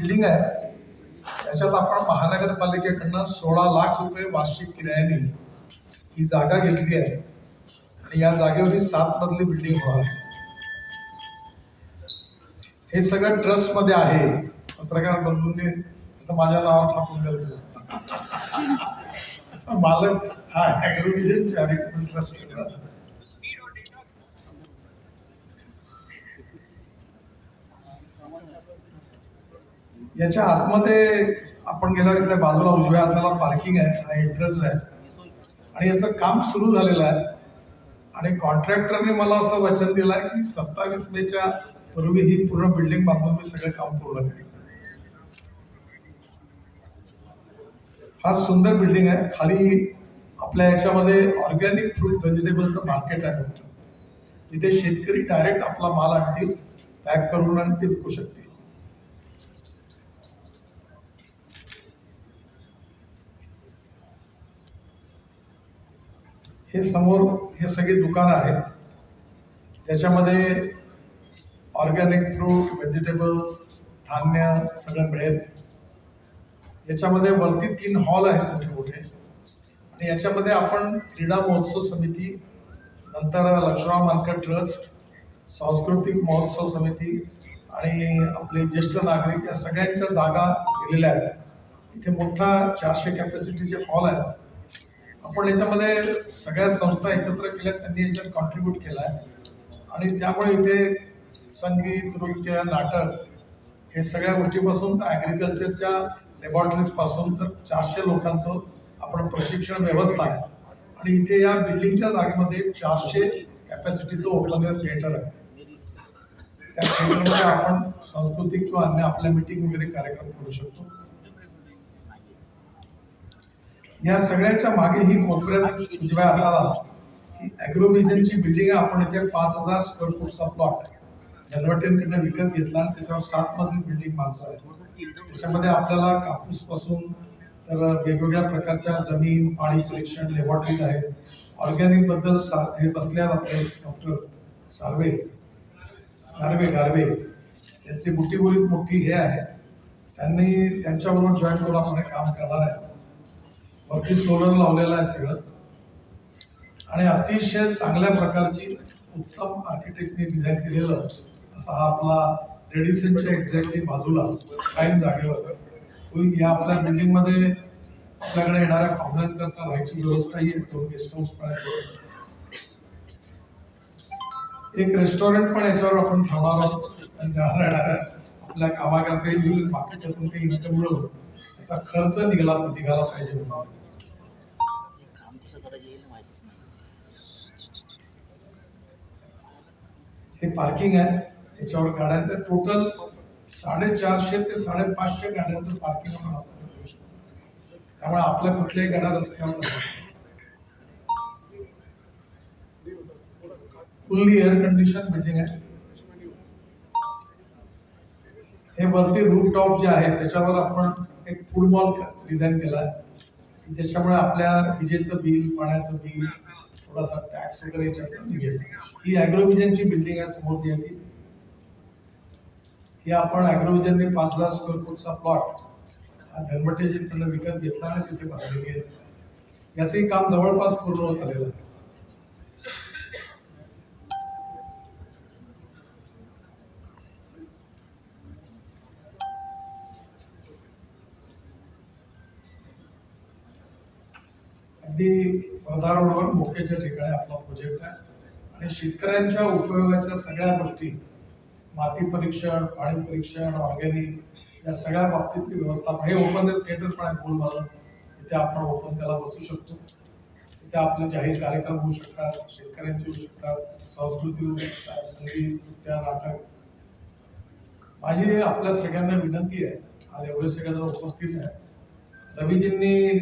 Building आहे. त्याच्यात आपण महानगरपालिकेकडनं सोळा लाख रुपये वार्षिक किरायाने ही जागा घेतली आहे. आणि या जागेवर ही सात मजली बिल्डिंग होणार आहे. हे सगळं ट्रस्टमध्ये आहे. पत्रकार बंधूंनी आता माझ्या नावावर ठाकून दिलं. मालक हा ॲग्रोविजन चॅरिटेबल ट्रस्ट याच्या आतमध्ये आपण गेल्यावर इकडे बाजूला उजव्या हाताला पार्किंग आहे हा एंट्रन्स आहे. आणि याचं काम सुरू झालेलं आहे. आणि कॉन्ट्रॅक्टरने मला असं वचन दिलं आहे की सत्तावीस मेच्या पूर्वी ही पूर्ण बिल्डिंग बांधून मी सगळं काम पूर्ण करेन. फार सुंदर बिल्डिंग आहे. खाली आपल्या याच्यामध्ये ऑर्गॅनिक फ्रूट व्हेजिटेबलचं मार्केट आहे. इथे शेतकरी डायरेक्ट आपला माल आणतील पॅक करून आणि ते विकू शकतील. हे समोर हे सगळे दुकानं आहेत. त्याच्यामध्ये ऑर्गॅनिक फ्रूट व्हेजिटेबल्स धान्य सगळं मिळेल. याच्यामध्ये वरती तीन हॉल आहेत मोठे मोठे आणि याच्यामध्ये आपण क्रीडा महोत्सव समिती नंतर लक्ष्मण मानकर ट्रस्ट सांस्कृतिक महोत्सव समिती आणि आपले ज्येष्ठ नागरिक या सगळ्यांच्या जागा दिलेल्या आहेत. इथे मोठा चारशे कॅपॅसिटीचे हॉल आहेत. आपण याच्यामध्ये सगळ्या संस्था एकत्र केल्या त्यांनी याच्यात कॉन्ट्रीब्यूट केला आहे आणि त्यामुळे इथे संगीत नृत्य नाटक हे सगळ्या गोष्टीपासून तर ॲग्रिकल्चरच्या लॅबॉरेटरीजपासून तर चारशे लोकांचं आपण प्रशिक्षण व्यवस्था आहे. आणि इथे या बिल्डिंगच्या जागेमध्ये चारशे कॅपॅसिटीचं ओपन थिएटर आहे. त्या थिएटरमध्ये आपण सांस्कृतिक किंवा अन्य आपल्या मिटिंग वगैरे कार्यक्रम करू शकतो. या सगळ्याच्या मागे ही कोपऱ्यात उजव्या हाताला ॲग्रोविजनची बिल्डिंग आहे. आपण इथे पाच हजार स्क्वेअर फूटचा प्लॉट जनवटेंकडे विकत घेतला आणि त्याच्यावर सात मजली बिल्डिंग बांधतोय त्याच्यामध्ये आपल्याला कापूसपासून तर वेगवेगळ्या प्रकारच्या जमीन पाणी परीक्षण लॅबॉरेटरी आहे ऑर्गॅनिकबद्दल सा हे बसले आहेत आपले डॉक्टर सार्वे गारवे गारवे. त्यांची मोठी मोठी हे आहे. त्यांनी त्यांच्याबरोबर जॉईन करून आपण काम करणार आहे. वरती सोलर लावलेलं आहे सगळं. आणि अतिशय चांगल्या प्रकारची उत्तम आर्किटेक्टने डिझाईन केलेलं असा हा आपला रेडिसनच्या एक्झॅक्टली बाजूला कायम जागेवर. होईल या आपल्या बिल्डिंगमध्ये आपल्याकडे येणाऱ्या पाहुण्यांकरता राहायची व्यवस्थाही आहे तो गेस्ट हाऊस पण एक रेस्टॉरंट पण याच्यावर आपण ठेवणार आहोत. आणि राहणाऱ्या येणाऱ्या आपल्या कामाकरता येईल बाकी त्यातून काही इन्कम मिळवून त्याचा खर्च निघाला निघाला पाहिजे म्हणून हे पार्किंग आहे. याच्यावर गाड्यांचं टोटल साडेचारशे ते साडेपाचशे गाड्यांचं पार्किंग आपण आपल्याला करू शकतो. त्यामुळे आपल्या कुठल्याही गाड्या रस्त्यावर फुल्ली एअर कंडिशन बिल्डिंग आहे. हे वरती रूप टॉप जे आहे त्याच्यावर आपण एक फुटबॉल डिझाईन केला आहे. ज्याच्यामुळे आपल्या विजेचं बिल पाण्याचं बिल थोडासा टॅक्स वगैरे याच्यातून निघेल. ही ॲग्रोविजनची बिल्डिंग आहे समोर ती येते ती. ही आपण ॲग्रोविजनने पाच हजार स्क्वेअर फूटचा प्लॉट हा धनवटेजीकडनं विकत घेतला आणि तिथे बांधलेली आहे याचंही काम जवळपास पूर्ण होत आलेलं आहे. अगदी वर्धा रोडवर मोक्याच्या ठिकाणी आपला प्रोजेक्ट आहे. आणि शेतकऱ्यांच्या उपयोगाच्या सगळ्या गोष्टी माती परीक्षण पाणी परीक्षण ऑर्गॅनिक या सगळ्या बाबतीतली व्यवस्था हे ओपन थिएटर पण आहे गोल माझं. तिथे आपण ओपन त्याला बसू शकतो. तिथे आपले जाहीर कार्यक्रम होऊ शकतात शेतकऱ्यांचे होऊ शकतात संस्कृती होऊ शकतात संगीत नृत्य नाटक. माझी आपल्या सगळ्यांना विनंती आहे आज एवढे सगळेजण उपस्थित आहे रवीजींनी